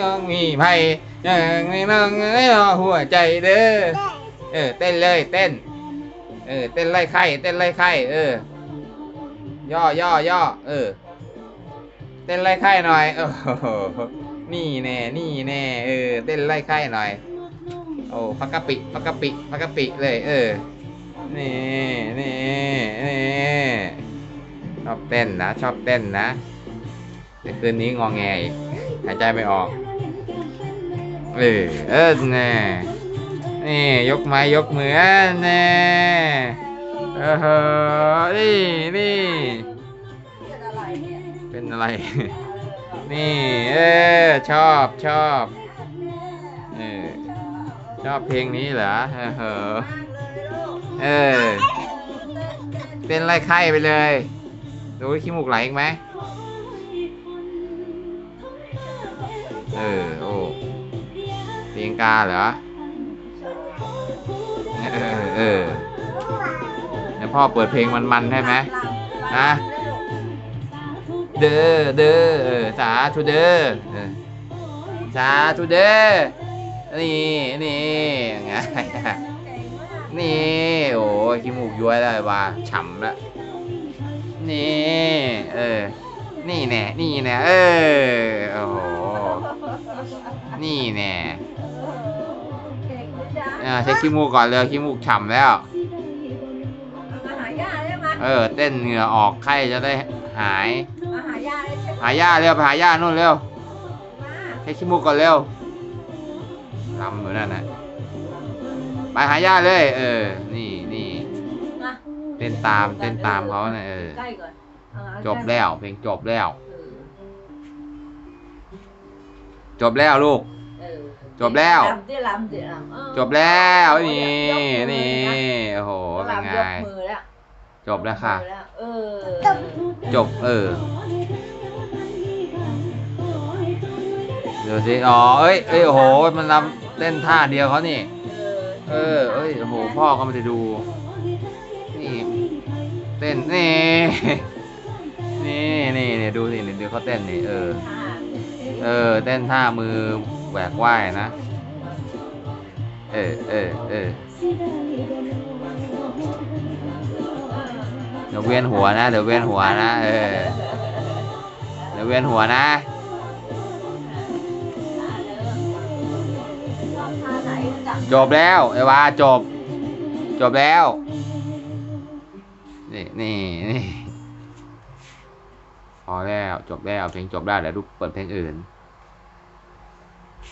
ยังมีไผ่ยังมีน้องเอ้หัวใจเด้อเออ เต้นเลยเต้น เออ เต้นไล่ไข่เต้นไล่ไข่เออย่อย่อย่อเออ เต้นไล่ไข่หน่อยโอ้โหนี่แน่นี่แน่เออ เต้นไล่ไข่หน่อย โอ้พักกะปิพักกะปิพักกะปิเลย เออนี่นี่นี่ชอบเต้นนะ ชอบเต้นนะแต่คืนนี้งองแงหายใจไม่ออก เออเออแน่นี่ยกไม้ยกมือแน่เออเฮ้นี่นี่เป็นอะไร นี่เออชอบชอบเออชอบเพลงนี้เหรอเออเอะเออเต้นไล่ไข่ไปเลยดูขี้มูกไหลอีกไหมเออโอ้ เตียงกาเหรอ เออเออเดี๋ยวพ่อเปิดเพลงมันๆได้ไหมนะเด้อเด้อสาธุเด้อสาธุเด้อนี่นี่ไงนี่ โอ้ยขี้มูกย้วยแล้ว่าฉ่ำละนี่ เออ นี่แน่นี่แน่เออโอ้โหนี่แน่ ออเช็คขี้มูกก่อนเลยขี้มูกฉ่ำแล้ว มาหาย่าได้ไหมเออ เต้นเหงื่อออกไข้จะได้หาย มาหาย่าได้ใช่ไหมหาย่าเร็วไปหาย่านู่นเร็วมาให้ขี้มูกก่อนเร็วลำอยู่นั่นนะไปหาย่าเลย เออ นี่นี่มาเต้นตามเต้นตามเขาเนี่ยเออ ใกล้ก่อนเอามาจบแล้วเพลงจบแล้ว เออจบแล้วลูกเออ จบแล้ว ลำที่ลำที่ลำเออจบแล้วนี่ยกมือนี่โอ้โหเป็นไง ลำยกมือแล้วจบแล้วค่ะ ยกมือแล้วเออจบเออเดี๋ยวสิอ๋อเอ้ยเอ้ยโอ้โหมันรำเต้นท่าเดียวเขานี่ เออเอ้ยโอ้โหพ่อก็ไม่ได้ดู นี่เต้นนี่ นี่นี่นี่ดูสินี่ดูเขาเต้นนี่เออ เออเต้นท่ามือ แหวกว่ายนะ เออเออเออเดี๋ยวเวียนหัวนะเดี๋ยวเวียนหัวนะ เออเดี๋ยวเวียนหัวนะจบแล้วไอ้วาจบ จบแล้ว นี่นี่นี่พอแล้วจบแล้วเพลงจบแล้วเดี๋ยวดูเปิดเพลงอื่น